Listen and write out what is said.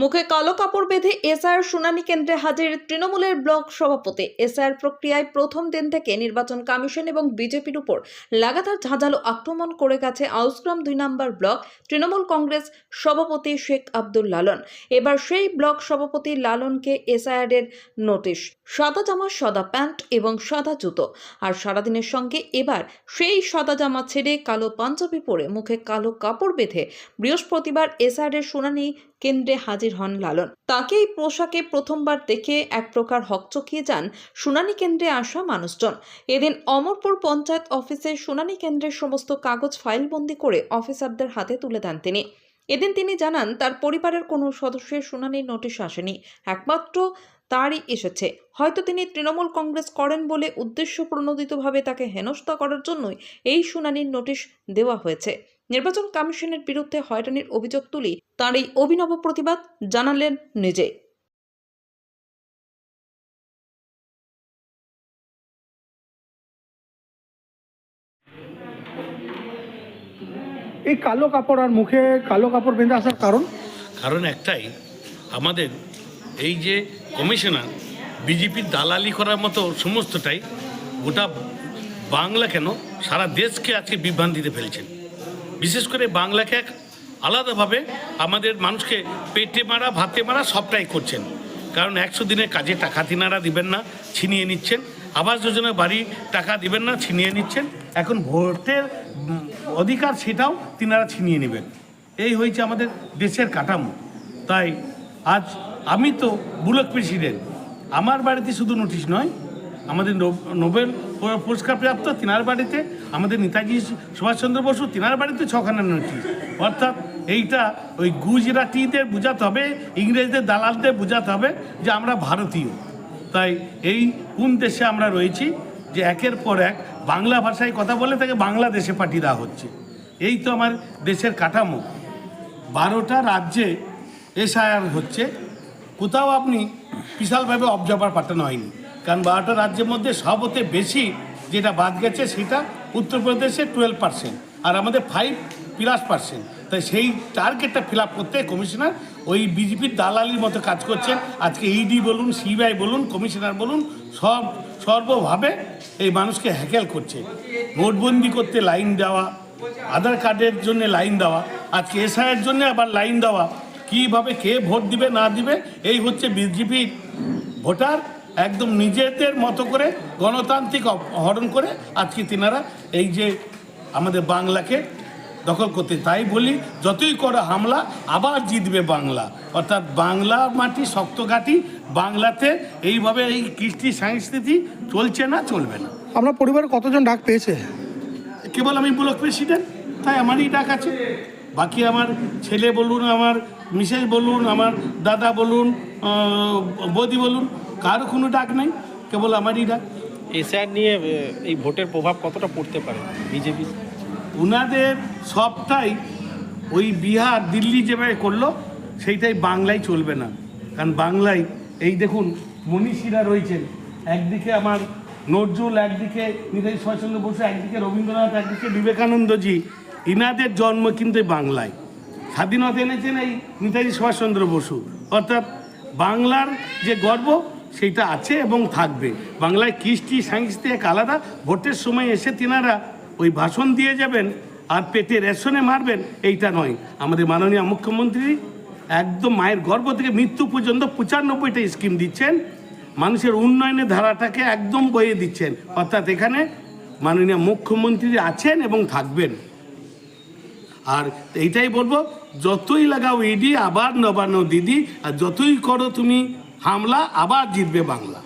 মুখে কালো কাপড় বেঁধে এসআর শুনানি কেন্দ্রে হাজির তৃণমূলের ব্লক সভাপতি। এসআর প্রক্রিয়ায় প্রথম দিন থেকে নির্বাচন কমিশন এবং বিজেপির উপর লাগাতার ঝাঁঝালো আক্রমণ করে গেছে আউসগ্রাম দুই নম্বর ব্লক তৃণমূল কংগ্রেস সভাপতি শেখ আব্দুল লালন। এবার সেই ব্লক সভাপতি লালনকে এসআইআর এর নোটিশ। সাদা জামা, সাদা প্যান্ট এবং সাদা জুতো। আর সারাদিনের সঙ্গে এবার সেই সাদা জামা ছেড়ে কালো পাঞ্জাবি পরে মুখে কালো কাপড় বেঁধে বৃহস্পতিবার এসআর এর শুনানি কেন্দ্রে হাজির হন লালন। তাকে এই পোশাকে প্রথমবার দেখে এক প্রকার হকচকিয়ে যান শুনানি কেন্দ্রে আসা মানুষজন। এদিন অমরপুর পঞ্চায়েত অফিসে শুনানি কেন্দ্রের সমস্ত কাগজ ফাইলবন্দি করে অফিসারদের হাতে তুলে দেন তিনি। এদিন তিনি জানান, তার পরিবারের কোনো সদস্যের শুনানির নোটিশ আসেনি। একমাত্র তারই এসেছে। হয়তো তিনি তৃণমূল কংগ্রেস করেন বলে উদ্দেশ্য প্রণোদিতভাবে তাকে হেনস্থা করার জন্যই এই শুনানির নোটিশ দেওয়া হয়েছে। নির্বাচন কমিশনের বিরুদ্ধে হয়রানির অভিযোগ তুলি তার এই অভিনব প্রতিবাদ জানালেন নিজে। এই কালো কাপড় আর মুখে কালো কাপড় বেঁধে আসার কারণ? কারণ একটাই আমাদের এই যে কমিশনার বিজেপির দালালি করার মতো সমস্তটাই গোটা বাংলা কেন সারা দেশকে আজকে বিভ্রান্তিতে ফেলছেন। বিশেষ করে বাংলাকে এক আলাদাভাবে আমাদের মানুষকে পেটে মারা, ভাতে মারা সবটাই করছেন। কারণ একশো দিনের কাজে টাকা তিনারা দিবেন না, ছিনিয়ে নিচ্ছেন। আবাস যোজনা বাড়ি টাকা দিবেন না, ছিনিয়ে নিচ্ছেন। এখন ভোটের অধিকার সেটাও তিনারা ছিনিয়ে নেবেন। এই হয়েছে আমাদের দেশের কাঠামো। তাই আজ আমি তো বুলক প্রেসিডেন্ট। আমার বাড়িতে শুধু নোটিশ নয়, আমাদের নোবেল পুরস্কার প্রাপ্ত তিনার বাড়িতে আমাদের নেতাজি সুভাষচন্দ্র বসু, তিনার বাড়িতে ছখানা নোটিশ অর্থাৎ এইটা ওই গুজরাটিদের বোঝাতে হবে, ইংরেজদের, দালালদের বোঝাতে হবে যে আমরা ভারতীয়। তাই এই কোন দেশে আমরা রয়েছি যে একের পর এক বাংলা ভাষায় কথা বলে তাকে বাংলাদেশে পাঠিয়ে দেওয়া হচ্ছে। এই তো আমার দেশের কাঠামো। বারোটা রাজ্যে এসআইআর হচ্ছে। কোথাও আপনি বিশালভাবে অবজার্ভার পাঠানো হয়নি। কারণ বারোটা রাজ্যের মধ্যে সবতে বেশি যেটা বাদ গেছে সেটা উত্তরপ্রদেশে টুয়েলভ পার্সেন্ট আর আমাদের ফাইভ প্লাস পার্সেন্ট তাই সেই টার্গেটটা ফিল আপ করতে কমিশনার ওই বিজেপির দালালির মতো কাজ করছেন। আজকে ইডি বলুন সিবিআই বলুন কমিশনার বলুন, সব, সর্বভাবে এই মানুষকে হ্যাকেল করছে। নোটবন্দি করতে লাইন দেওয়া, আধার কার্ডের জন্য লাইন দেওয়া, আজকে এসআইয়ের জন্য আবার লাইন দেওয়া। কীভাবে কে ভোট দিবে, না দিবে, এই হচ্ছে বিজেপির ভোটার একদম নিজেদের মতো করে গণতান্ত্রিক হরণ করে আজকে তিনারা এই যে আমাদের বাংলাকে দখল করতে। তাই বলি যতই করে হামলা আবার জিতবে বাংলা। অর্থাৎ বাংলা মাটি শক্ত ঘাটি বাংলাতে এইভাবে এই কৃষ্টি সংস্কৃতি চলছে না চলবে না। আপনার পরিবারে কতজন ডাক পেয়েছে? কেবল আমি ব্লক প্রেসিডেন্ট তাই আমারই ডাক আছে। বাকি আমার ছেলে বলুন আমার মিসেস বলুন আমার দাদা বলুন বৌদি বলুন কারও কোনো ডাক নাই কেবল আমারই ডাক। এসআর নিয়ে এই ভোটের প্রভাব কতটা পড়তে পারে বিজেপি? উনাদের সবটাই ওই বিহার দিল্লি যেভাবে করল সেইটাই বাংলায় চলবে না। কারণ বাংলায় এই দেখুন মনীষীরা রয়েছেন। একদিকে আমার নজরুল একদিকে নেতাজি সুভাষচন্দ্র বসু একদিকে রবীন্দ্রনাথ একদিকে বিবেকানন্দজি ইনাদের জন্ম কিন্তু এই বাংলায়। স্বাধীনতা এনেছেন এই নেতাজি সুভাষচন্দ্র বসু। অর্থাৎ বাংলার যে গর্ব সেইটা আছে এবং থাকবে। বাংলায় কৃষ্টি সংস্কৃতি এক আলাদা। ভোটের সময় এসে তিনারা ওই ভাষণ দিয়ে যাবেন আর পেটে রেশনে মারবেন, এইটা নয়। আমাদের মাননীয় মুখ্যমন্ত্রী একদম মায়ের গর্ভ থেকে মৃত্যু পর্যন্ত পঁচানব্বইটা স্কিম দিচ্ছেন। মানুষের উন্নয়নের ধারাটাকে একদম বয়ে দিচ্ছেন। অর্থাৎ এখানে মাননীয় মুখ্যমন্ত্রী আছেন এবং থাকবেন। আর এইটাই বলব, যতই লাগাও ইডি, আবার নবান্ন দিদি, আর যতই করো তুমি হামলা আবার জিতবে বাংলা।